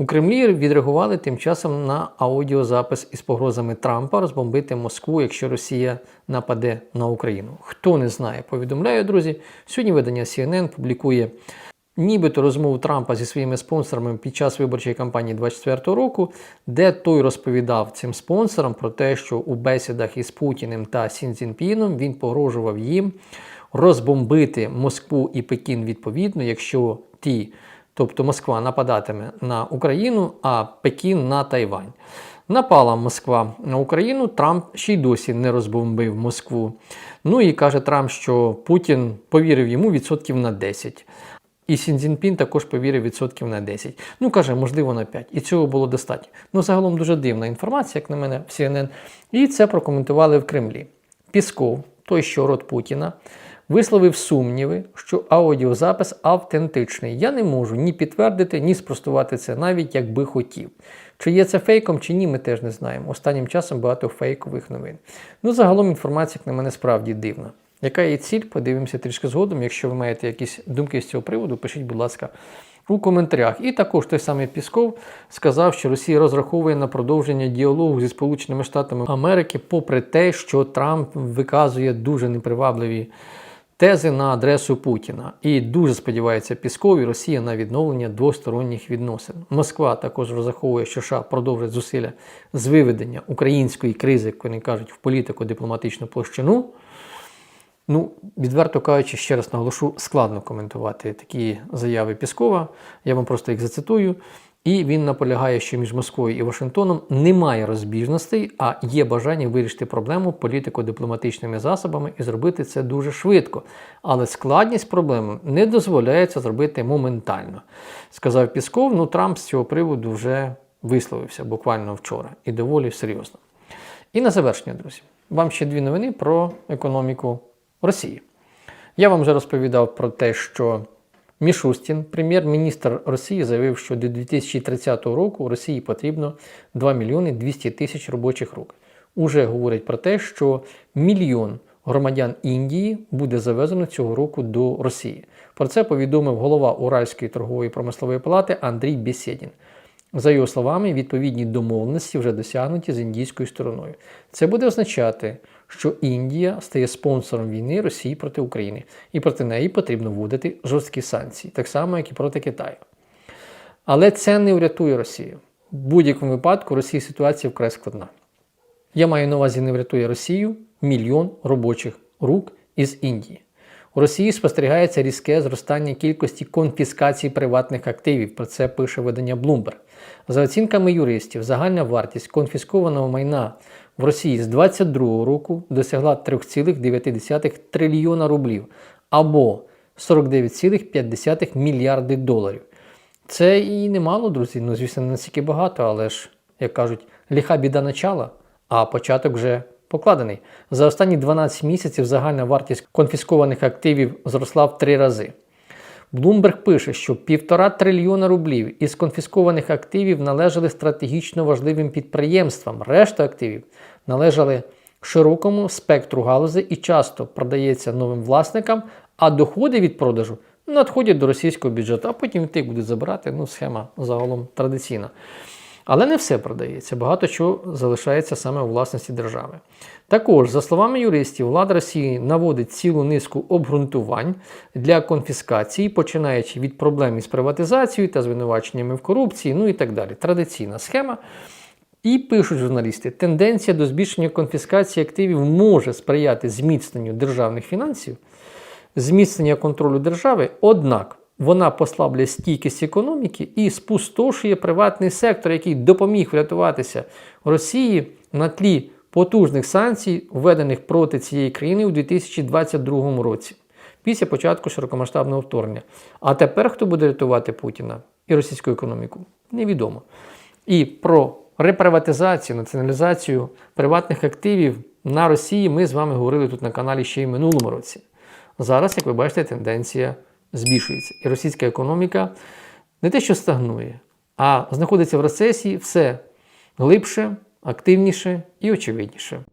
У Кремлі відреагували тим часом на аудіозапис із погрозами Трампа розбомбити Москву, якщо Росія нападе на Україну. Хто не знає, повідомляю, друзі. Сьогодні видання CNN публікує нібито розмову Трампа зі своїми спонсорами під час виборчої кампанії 24 року, де той розповідав цим спонсорам про те, що у бесідах із Путіним та Сін Цзіньпіном він погрожував їм розбомбити Москву і Пекін відповідно, якщо ті, тобто Москва нападатиме на Україну, а Пекін на Тайвань. Напала Москва на Україну, Трамп ще й досі не розбомбив Москву. Ну і каже Трамп, що Путін повірив йому відсотків на 10. І Сін Цзіньпін також повірив відсотків на 10. Ну, каже, можливо, на 5. І цього було достатньо. Ну, загалом дуже дивна інформація, як на мене, в CNN. І це прокоментували в Кремлі. Пісков, той, що род Путіна, висловив сумніви, що аудіозапис автентичний. Я не можу ні підтвердити, ні спростувати це, навіть якби хотів. Чи є це фейком, чи ні, ми теж не знаємо. Останнім часом багато фейкових новин. Ну, загалом інформація, як на мене, справді дивна. Яка є ціль? Подивимося трішки згодом. Якщо ви маєте якісь думки з цього приводу, пишіть, будь ласка, у коментарях. І також той самий Пісков сказав, що Росія розраховує на продовження діалогу зі Сполученими Штатами Америки, попри те, що Трамп виказує дуже непривабливі тези на адресу Путіна. І дуже сподівається Пісков і Росія на відновлення двосторонніх відносин. Москва також розраховує, що США продовжить зусилля з виведення української кризи, як вони кажуть, в політико-дипломатичну площину. Ну, відверто кажучи, ще раз наголошу, складно коментувати такі заяви Піскова. Я вам просто їх зацитую. І він наполягає, що між Москвою і Вашингтоном немає розбіжностей, а є бажання вирішити проблему політико-дипломатичними засобами і зробити це дуже швидко. Але складність проблеми не дозволяє це зробити моментально. Сказав Пісков, ну Трамп з цього приводу вже висловився буквально вчора і доволі серйозно. І на завершення, друзі, вам ще дві новини про економіку Росії. Я вам вже розповідав про те, що Мішустін, прем'єр-міністр Росії, заявив, що до 2030 року Росії потрібно 2 мільйони 200 тисяч робочих рук. Уже говорять про те, що мільйон громадян Індії буде завезено цього року до Росії. Про це повідомив голова Уральської торгової промислової палати Андрій Бєсєдін. За його словами, відповідні домовленості вже досягнуті з індійською стороною. Це буде означати, що Індія стає спонсором війни Росії проти України, і проти неї потрібно вводити жорсткі санкції, так само, як і проти Китаю. Але це не врятує Росію. В будь-якому випадку Росії ситуація вкрай складна. Я маю на увазі не врятує Росію мільйон робочих рук із Індії. У Росії спостерігається різке зростання кількості конфіскацій приватних активів. Про це пише видання Bloomberg. За оцінками юристів, загальна вартість конфіскованого майна в Росії з 2022 року досягла 3,9 трильйона рублів або 49,5 мільярди доларів. Це і немало, друзі. Ну, звісно, не настільки багато, але ж, як кажуть, ліха біда начала, а початок вже покладений. За останні 12 місяців загальна вартість конфіскованих активів зросла в три рази. Bloomberg пише, що півтора трильйона рублів із конфіскованих активів належали стратегічно важливим підприємствам. Решта активів належали широкому спектру галузей і часто продається новим власникам, а доходи від продажу надходять до російського бюджету, а потім ти будуть забирати. Ну, схема загалом традиційна. Але не все продається, багато чого залишається саме у власності держави. Також, за словами юристів, влада Росії наводить цілу низку обґрунтувань для конфіскації, починаючи від проблем із приватизацією та звинуваченнями в корупції, ну і так далі. Традиційна схема. І пишуть журналісти, тенденція до збільшення конфіскації активів може сприяти зміцненню державних фінансів, зміцнення контролю держави, однак вона послаблює стійкість економіки і спустошує приватний сектор, який допоміг врятуватися Росії на тлі потужних санкцій, введених проти цієї країни у 2022 році, після початку широкомасштабного вторгнення. А тепер хто буде рятувати Путіна і російську економіку? Невідомо. І про реприватизацію, націоналізацію приватних активів на Росії ми з вами говорили тут на каналі ще й минулому році. Зараз, як ви бачите, тенденція збільшується. І російська економіка не те, що стагнує, а знаходиться в рецесії все глибше, активніше і очевидніше.